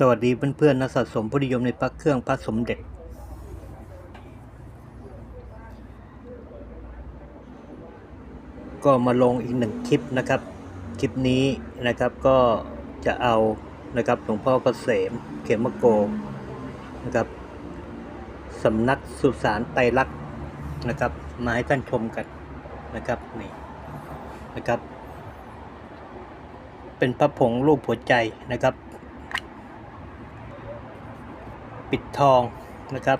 สวัสดีเพื่อนๆนักสะสมผู้นิยมในพระเครื่องพระสมเด็จ ก็มาลงอีกหนึ่งคลิปนะครับ คลิปนี้นะครับก็จะเอานะครับหลวงพ่อเกษมเขมโกนะครับสำนักสุสานไตรลักษณ์นะครับมาให้ท่านชมกันนะครับนี่นะครับ เป็นพระผงรูปหัวใจนะครับ ปิดทองนะครับ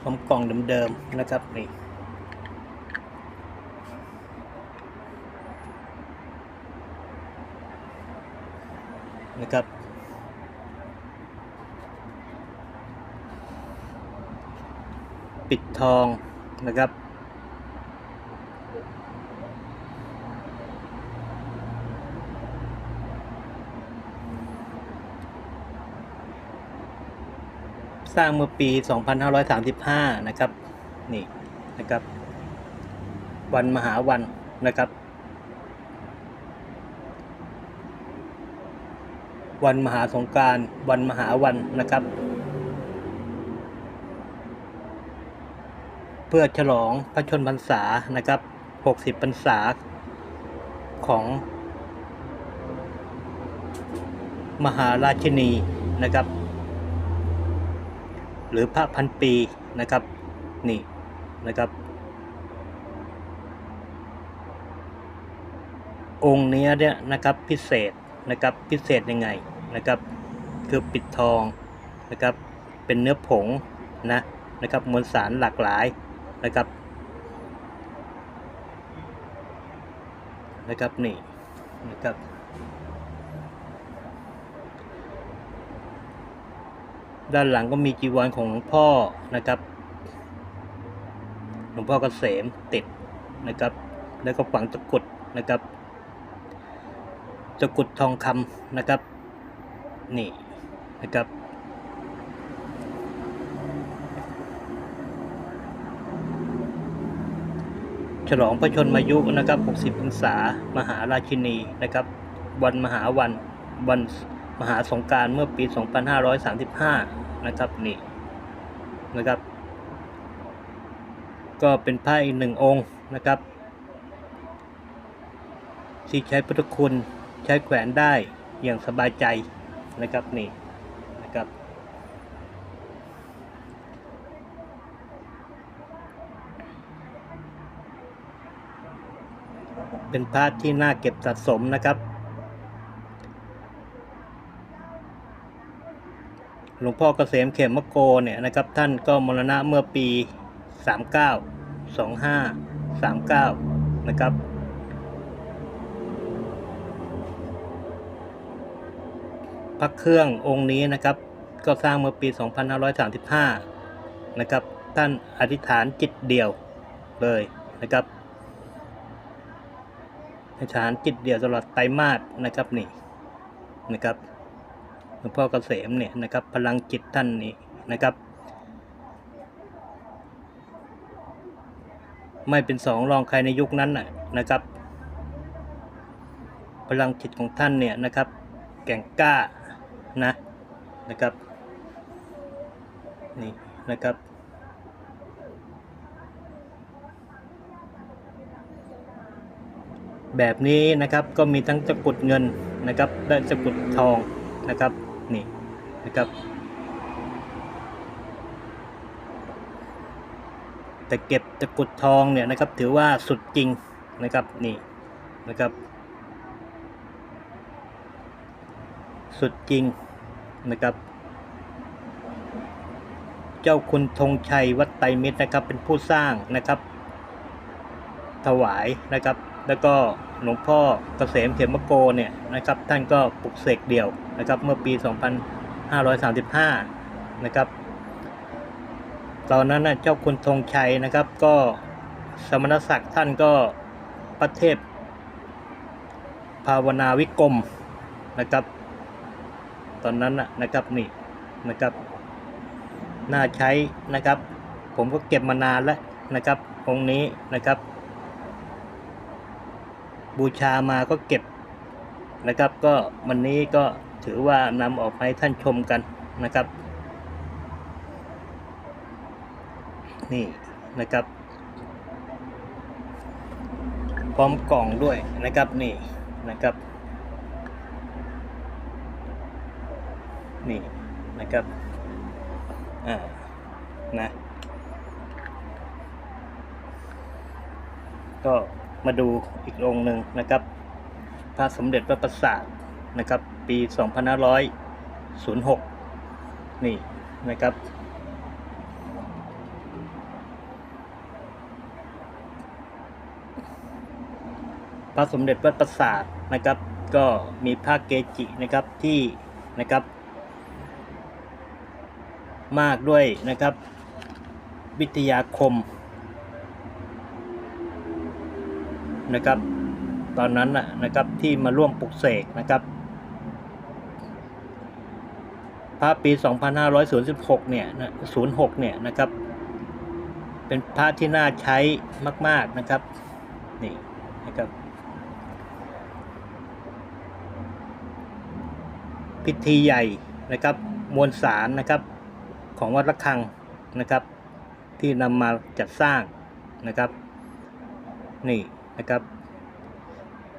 พร้อมกล่องเดิมๆนะครับนี่นะครับปิดทองนะครับ สร้างเมื่อปี 2535 นะครับ นี่นะครับ วันมหาวันนะครับ วันมหาสงการวันมหาวันนะครับ เพื่อฉลองพระชนพรรษานะครับ 60 พรรษาของมหาราชินีนะครับ หรือพระพันปีนะครับนี่นะครับ องค์นี้เนี่ยนะครับพิเศษนะครับพิเศษยังไงนะครับ คือปิดทองนะครับเป็นเนื้อผงนะนะครับมวลสารหลากหลายนะครับนะครับนี่นะครับ ด้านหลังก็มีจีวรของหลวงพ่อนะครับ หลวงพ่อเกษมติดนะครับ แล้วก็ฝังตะกรุดนะครับ ตะกรุดทองคำนะครับ นี่นะครับ ฉลองพระชนมายุนะครับ 60พรรษามหาราชินีนะครับ วันมหาวันวัน มหาสงการเมื่อปี 2535 นะครับนี่นะครับ ก็เป็นพระอีกหนึ่งองค์นะครับ ที่ใช้พุทธคุณใช้แขวนได้อย่างสบายใจนะครับนี่นะครับเป็นพระที่น่าเก็บสะสมนะครับ หลวงพ่อเกษมเขมโกเนี่ยนะครับ ท่านก็มรณะเมื่อปี 39 25 39 นะครับ พระเครื่ององค์นี้นะครับ ก็สร้างเมื่อปี 2535 นะครับ ท่านอธิษฐานจิตเดียวเลยนะครับอธิษฐานจิตเดียวตลอดไตรมาสนะครับนี่นะครับ หลวงพ่อเกษมเนี่ยนะครับพลังจิตท่านนี่นะครับ ไม่เป็นสองรองใครในยุคนั้นนะนะครับ พลังจิตของท่านเนี่ยนะครับ แก่งกล้านะนะครับนี่นะครับแบบนี้นะครับก็มีทั้งตะกุดเงินนะครับและตะกุดทองนะครับ นี่นะครับ แต่เก็บตะกุดทองเนี่ยนะครับ ถือว่าสุดจริงนะครับนี่นะครับ สุดจริงนะครับ เจ้าคุณธงชัยวัดไตรมิตรนะครับ เป็นผู้สร้างนะครับ ถวายนะครับ แล้วก็หลวงพ่อเกษมเขมโกเนี่ยนะครับ ท่านก็ปลุกเสกเดี่ยว นะครับเมื่อปี 2535 นะครับ ตอนนั้นนะเจ้าคุณธงชัยนะครับ ก็สมณศักดิ์ท่านก็ประเทศ ภาวนาวิกรมนะครับ ตอนนั้นนะนะครับนี่นะครับน่าใช้นะครับ ผมก็เก็บมานานแล้วนะครับองค์นี้นะครับ บูชามาก็เก็บนะครับ ก็วันนี้ก็ ถือว่านำออกให้ท่านชมกันนะครับ นี่นะครับ พร้อมกล่องด้วยนะครับนี่นะครับ นี่นะครับอ่านะก็มาดูอีกองหนึ่งนะครับ พระสมเด็จพระประสาท นะครับ ปี 2506 นี่นะครับ พระสมเด็จพระประสาทนะครับ ก็มีพระเกจินะครับที่นะครับมากด้วยนะครับ วิทยาคมนะครับ ตอนนั้นนะนะครับที่มาร่วมปลุกเสกนะครับ พระปี 2506 เนี่ยนะ06 เนี่ยนะครับ เป็นพระที่น่าใช้มาก ๆนะครับ นี่นะครับ พิธีใหญ่นะครับ มวลสารนะครับ ของวัดระฆังนะครับ ที่นำมาจัดสร้างนะครับ นี่นะครับ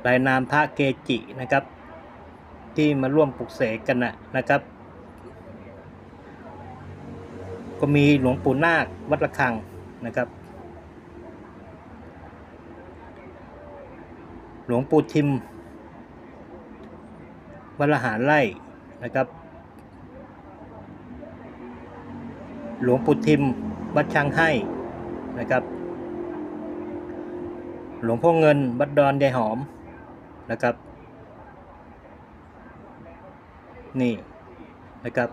รายนามพระเกจินะครับ ที่มาร่วมปลุกเสกกันนะนะครับ ก็มีหลวงปู่นาควัดระฆังนะครับ หลวงปู่ทิมวัดละหารไร่นะครับ หลวงปู่ทิมวัดช้างให้นะครับ หลวงพ่อเงินวัดดอนยายหอมนะครับ นี่นะครับ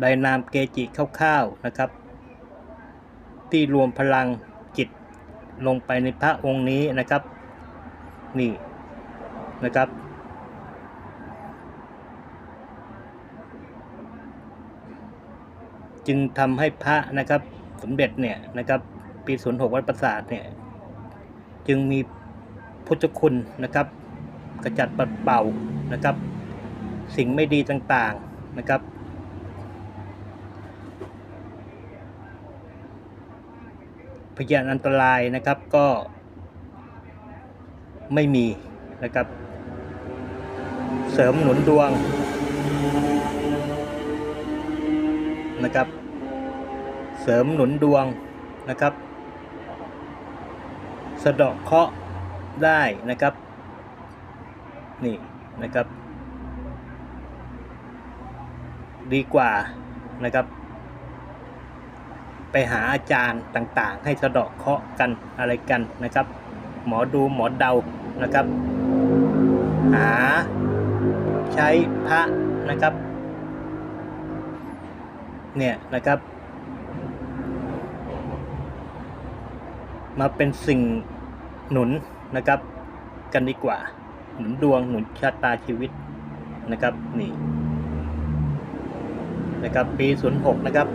ได้นามเกจิคร่าวๆนะครับ ที่รวมพลังจิตลงไปในพระองค์นี้นะครับ นี่นะครับ จึงทำให้พระนะครับสมเด็จเนี่ยนะครับ ปี06วัดประสาทเนี่ย จึงมีพุทธคุณนะครับกระจัดปัดเป่านะครับ สิ่งไม่ดีต่างๆนะครับ พยานอันตรายนะครับก็ไม่มีนะครับ เสริมหนุนดวงนะครับ เสริมหนุนดวงนะครับ สะเดาะเคราะห์ได้นะครับ นี่นะครับ ดีกว่านะครับ ไปหาอาจารย์ต่างๆ ให้สะเดาะเคาะกันอะไรกันนะครับ หมอดูหมอเดานะครับ หาใช้พระนะครับ เนี่ยนะครับ มาเป็นสิ่งหนุนนะครับ กันดีกว่า หนุนดวงหนุนชะตาชีวิตนะครับนี่นะครับปี 06 นะครับ